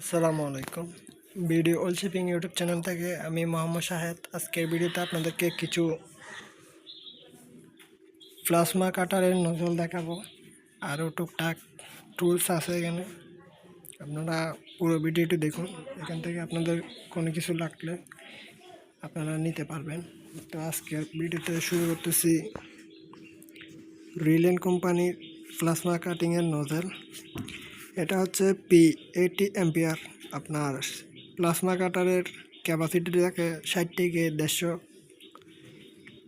আসসালামু আলাইকুম। Video all shipping YouTube channel থেকে আমি মোহাম্মদ শাহেদ। আজকের ভিডিওতে আপনাদেরকে কিছু প্লাজমা কাটারের নজল দেখাবো। আরও টুকটাক টুলস আছে এখানে। আপনারা পুরো ভিডিওটি দেখুন। এখান থেকে আপনাদের কোনো কিছু লাগলে আপনারা নিতে পারবেন। তো আজকের ভিডিওতে শুরু করতেছি রিলেন কোম্পানির প্লাজমা কাটিংয়ের নজল এটা হচ্ছে পি এইটি এম্পিয়ার আপনার প্লাজমা কাটারের ক্যাপাসিটি থাকে ষাট থেকে দেড়শো।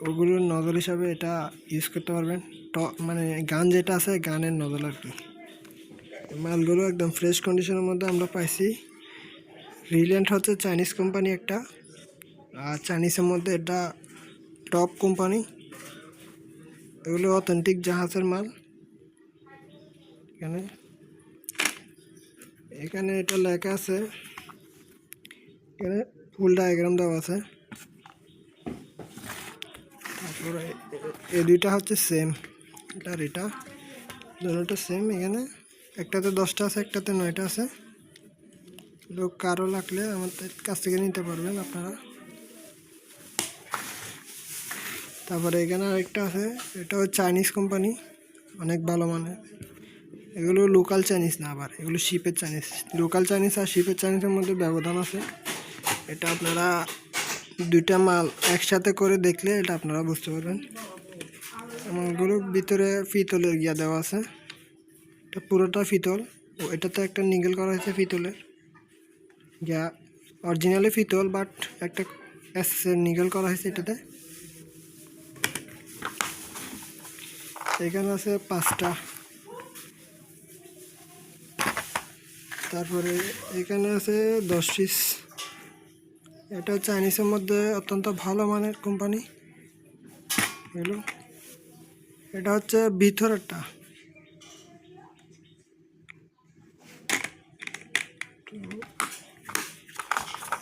ওগুলোর নজল হিসাবে এটা ইউজ করতে পারবেন। ট মানে গান যেটা আছে গানের নজল আর কি। মালগুলো একদম ফ্রেশ কন্ডিশনের মধ্যে আমরা পাইছি। রিলেন্ট হচ্ছে চাইনিজ কোম্পানি একটা। আর চাইনিজের মধ্যে এটা টপ কোম্পানি এগুলো অথেন্টিক জাহাজের মাল। এখানে এখানে এটা লেখা আছে, এখানে ফুল ডায়াগ্রাম দেওয়া আছে। তারপরে এ- দুইটা হচ্ছে সেম এটা আর এটা। দুটোটা সেম এখানে একটাতে দশটা আছে, একটাতে নয়টা আছে। লোক কারও লাগলে আমাদের কাছ থেকে নিতে পারবেন আপনারা। তারপরে এখানে আরেকটা আছে, এটা হচ্ছে চাইনিজ কোম্পানি অনেক ভালো মানের। এগুলো লোকাল চাইনিজ না আবার, এগুলো শিপের চাইনিজ লোকাল চাইনিজ আর শিপের চাইনিজের মধ্যে ব্যবধান আছে। এটা আপনারা দুইটা মাল একসাথে করে দেখলে এটা আপনারা বুঝতে পারবেন। মালগুলোর ভিতরে পিতলের গিয়া দেওয়া আছে। এটা পুরোটা পিতল ও, এটাতে একটা নিগেল করা হয়েছে পিতলের যা অরিজিনালি পিতল বাট একটা এস নিগেল করা হয়েছে এটাতে। এখানে আছে পাঁচটা। তারপরে এখানে আছে দশ পিস এটা চাইনিজের মধ্যে অত্যন্ত ভালো মানের কোম্পানি এগুলো এটা হচ্ছে ভিতরেরটা।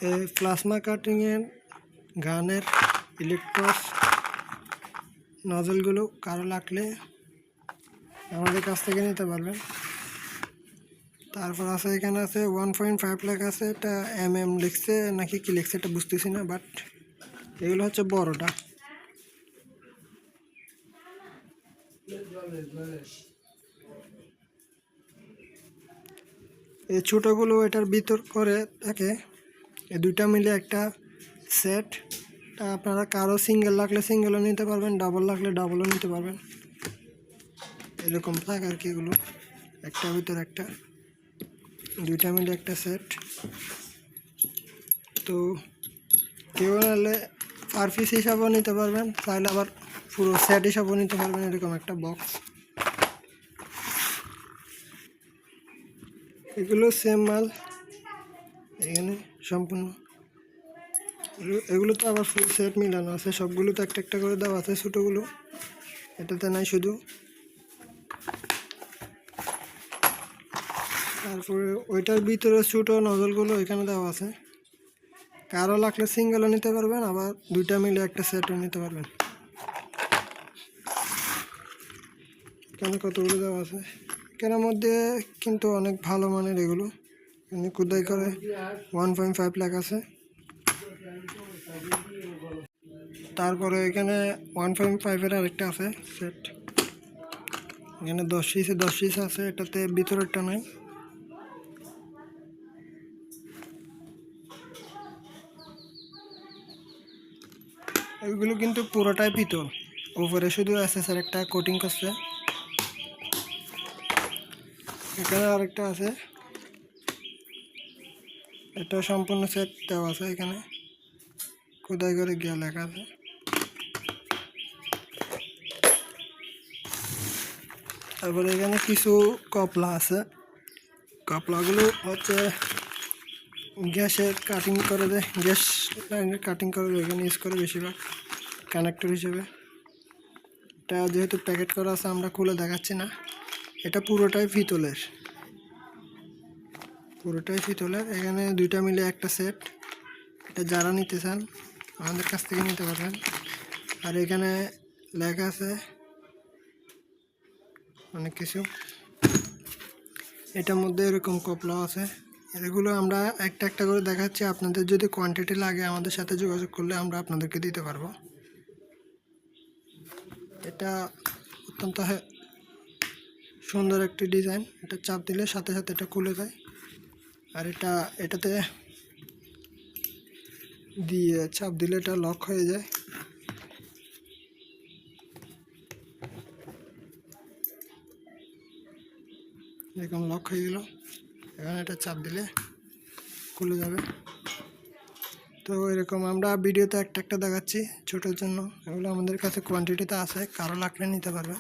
এই প্লাজমা কাটিংয়ের গানের ইলেকট্রস নজলগুলো কারও লাগলে আমাদের কাছ থেকে নিতে পারবেন। তারপর আছে এখানে আছে ওয়ান পয়েন্ট ফাইভ লাখ আছে, এটা এম এম লিখছে, নাকি কি লিখছে এটা বুঝতেছি না বাট এগুলো হচ্ছে বড়টা। এই ছোটোগুলো এটার ভিতর করে থাকে, এই দুইটা মিলে একটা সেট আপনারা কারও সিঙ্গেল লাগলে সিঙ্গেলও নিতে পারবেন ডাবল লাগলে ডাবলও নিতে পারবেন। এরকম থাকে আর কি এগুলো, একটা ভিতর একটা। দুইটা মিলে একটা সেট তো কেউ নাহলে পার পিস হিসাবেও নিতে পারবেন, তাহলে আবার পুরো সেট হিসাবেও নিতে পারবেন, এরকম একটা বক্স এগুলো সেম মাল, এখানে সম্পূর্ণ। এগুলো- তো আবার ফুল সেট মিলানো আছে, সবগুলো তো একটা একটা করে দেওয়া আছে ছোটোগুলো। এটাতে নাই শুধু তারপরে ওইটার ভিতরে ছোটো নজলগুলো এখানে দেওয়া আছে। কারও লাগলে সিঙ্গেলও নিতে পারবেন, আবার দুইটা মিলে একটা সেটও নিতে পারবেন। এখানে কতগুলো দেওয়া আছে? এখানের মধ্যে কিন্তু অনেক ভালো মানের এগুলো। এখানে কোদাই করে ওয়ান পয়েন্ট ফাইভ লাখ আছে। তারপরে এখানে ওয়ান পয়েন্ট ফাইভের আরেকটা আছে সেট এখানে দশ পিসে দশ পিস আছে, এটাতে ভিতরেরটা নাই। এগুলো কিন্তু পুরোটাই পিতল। উপরে শুধু আছে স্যার একটা কোটিং করছে। এখানে আরেকটা আছে। এটা সম্পূর্ণ সেট দেওয়া আছে এখানে। কোথায় করে গিয়া লেখা আছে। তারপরে এখানে কিছু কপলা আছে। কপলাগুলো হচ্ছে গ্যাসের কাটিং করে দেয়। গ্যাস লাইনের কাটিং করে দেয়, এখানে ইউজ করে বেশিরভাগ কানেক্টর হিসেবে। এটা যেহেতু প্যাকেট করা আছে, আমরা খুলে দেখাচ্ছি না। এটা পুরোটাই ফিতলের পুরোটাই ফিতলের এখানে দুইটা মিলে একটা সেট এটা যারা নিতে চান, আমাদের কাছ থেকে নিতে পারবেন। আর এখানে লেখা আছে অনেক কিছু। এটার মধ্যে এরকম কপলা আছে। এগুলো আমরা একটা একটা করে দেখাচ্ছি। আপনাদের যদি কোয়ান্টিটি লাগে আমাদের সাথে যোগাযোগ করলে আমরা আপনাদেরকে দিতে পারব। এটা অত্যন্ত সুন্দর একটি ডিজাইন এটা চাপ দিলে সাথে সাথে এটা খুলে যায়। আর এটা, এটাতে দিয়ে চাপ দিলে এটা লক হয়ে যায়। এরকম লক হয়ে গেল। এখানে একটা চাপ দিলে খুলে যাবে। তো এরকম আমরা ভিডিওতে একটা একটা দেখাচ্ছি ছোটোর জন্য। এগুলো আমাদের কাছে কোয়ান্টিটিতে আছে কারও লাগলে নিতে পারবে।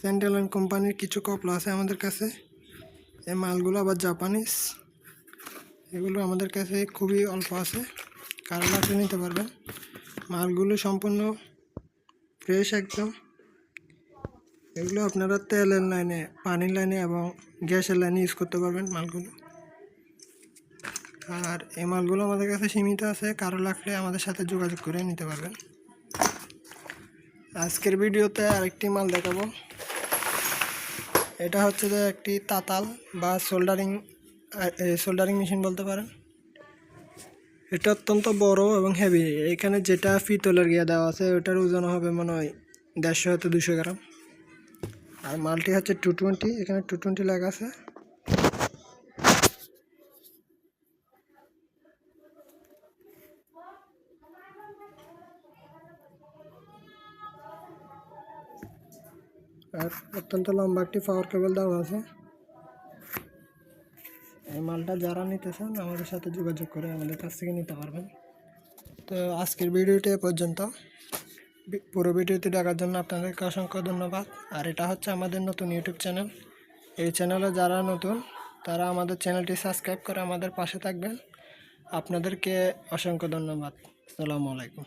সেন্ট্রাল কোম্পানির কিছু কপলা আছে আমাদের কাছে। এই মালগুলো আবার জাপানিজ এগুলো আমাদের কাছে খুবই অল্প আছে, কারও লাগলে নিতে পারবেন মালগুলো সম্পূর্ণ ফ্রেশ একদম। এগুলো আপনারা তেলের লাইনে, পানির লাইনে এবং গ্যাসের লাইনে ইউজ করতে পারবেন মালগুলো। আর এই মালগুলো আমাদের কাছে সীমিত আছে, কারও লাগলে আমাদের সাথে যোগাযোগ করে নিতে পারবেন। আজকের ভিডিওতে আরেকটি মাল দেখাবো। এটা হচ্ছে যে একটি তাতাল বা সোল্ডারিং সোল্ডারিং মেশিন বলতে পারেন। এটা অত্যন্ত বড় এবং হেভি এখানে যেটা ফিতলের গিয়া দেওয়া আছে, ওটার ওজন হবে মনে হয় দেড়শো হতে দুশো গ্রাম। আর মালটি হচ্ছে টু টোয়েন্টি এখানে টু টোয়েন্টি লেখা আছে। আর অত্যন্ত লম্বা একটি পাওয়ার কেবল দেওয়া আছে। এই মালটা যারা নিতে চান, আমাদের সাথে যোগাযোগ করে আমাদের কাছ থেকে নিতে পারবেন। তো আজকের ভিডিওটি পর্যন্ত। পুরো ভিডিওতে দেখার জন্য আপনাদেরকে অসংখ্য ধন্যবাদ। আর এটা হচ্ছে আমাদের নতুন ইউটিউব চ্যানেল এই চ্যানেলে যারা নতুন, তারা আমাদের চ্যানেলটি সাবস্ক্রাইব করে আমাদের পাশে থাকবেন। আপনাদেরকে অসংখ্য ধন্যবাদ। আসসালামু আলাইকুম।